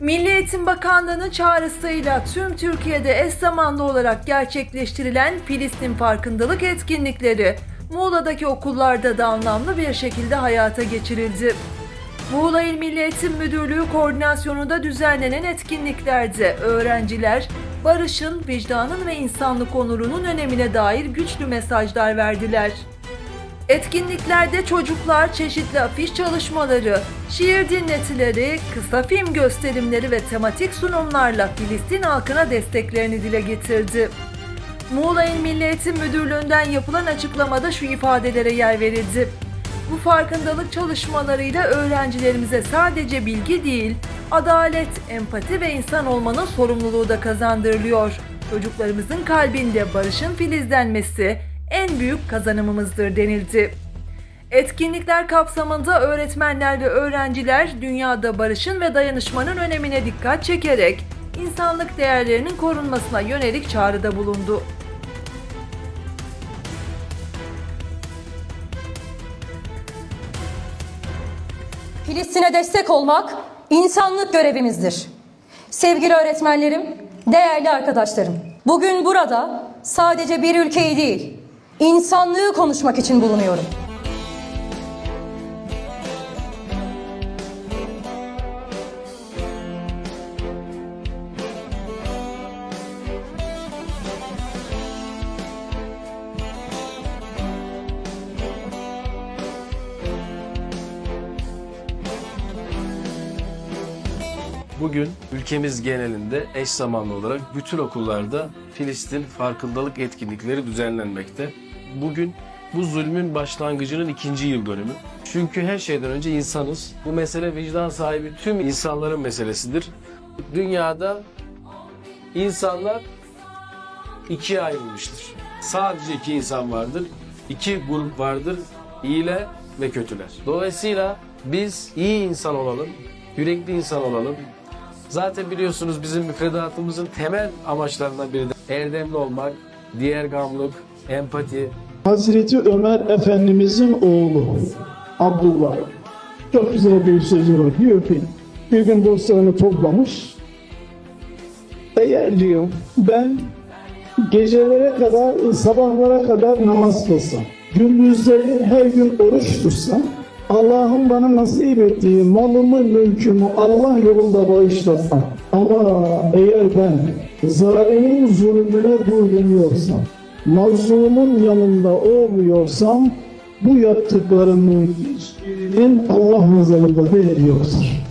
Milli Eğitim Bakanlığı'nın çağrısıyla tüm Türkiye'de eş zamanlı olarak gerçekleştirilen Filistin farkındalık etkinlikleri Muğla'daki okullarda da anlamlı bir şekilde hayata geçirildi. Muğla İl Milli Eğitim Müdürlüğü koordinasyonunda düzenlenen etkinliklerde öğrenciler barışın, vicdanın ve insanlık onurunun önemine dair güçlü mesajlar verdiler. Etkinliklerde çocuklar çeşitli afiş çalışmaları, şiir dinletileri, kısa film gösterimleri ve tematik sunumlarla Filistin halkına desteklerini dile getirdi. Muğla İl Milli Eğitim Müdürlüğü'nden yapılan açıklamada şu ifadelere yer verildi. Bu farkındalık çalışmalarıyla öğrencilerimize sadece bilgi değil, adalet, empati ve insan olmanın sorumluluğu da kazandırılıyor. Çocuklarımızın kalbinde barışın filizlenmesi en büyük kazanımımızdır denildi. Etkinlikler kapsamında öğretmenler ve öğrenciler dünyada barışın ve dayanışmanın önemine dikkat çekerek insanlık değerlerinin korunmasına yönelik çağrıda bulundu. Filistin'e destek olmak insanlık görevimizdir. Sevgili öğretmenlerim, değerli arkadaşlarım. Bugün burada sadece bir ülkeyi değil, insanlığı konuşmak için bulunuyorum. Bugün ülkemiz genelinde eş zamanlı olarak bütün okullarda Filistin farkındalık etkinlikleri düzenlenmekte. Bugün bu zulmün başlangıcının ikinci yıl dönümü. Çünkü her şeyden önce insanız. Bu mesele vicdan sahibi tüm insanların meselesidir. Dünyada insanlar ikiye ayrılmıştır. Sadece iki insan vardır. İki grup vardır. İyiler ve kötüler. Dolayısıyla biz iyi insan olalım, yürekli insan olalım. Zaten biliyorsunuz bizim müfredatımızın temel amaçlarından biri de erdemli olmak, diğer gamlık, empati, Hazreti Ömer Efendimizin oğlu Abdullah. Çok güzel bir sözü var. Diyor ki bir gün dostlarını toplamış. Eğer diyor ben gecelere kadar sabahlara kadar namaz kılsam, gündüzleri her gün oruç tutsam, Allah'ın bana nasip ettiği malımı, mülkümü Allah yolunda bağışlasam. Ama eğer ben zalimin zulmüne buyuruyorsam, mazlumun yanında olmuyorsam, bu yaptıklarımın Allah nazarında değeri yoktur.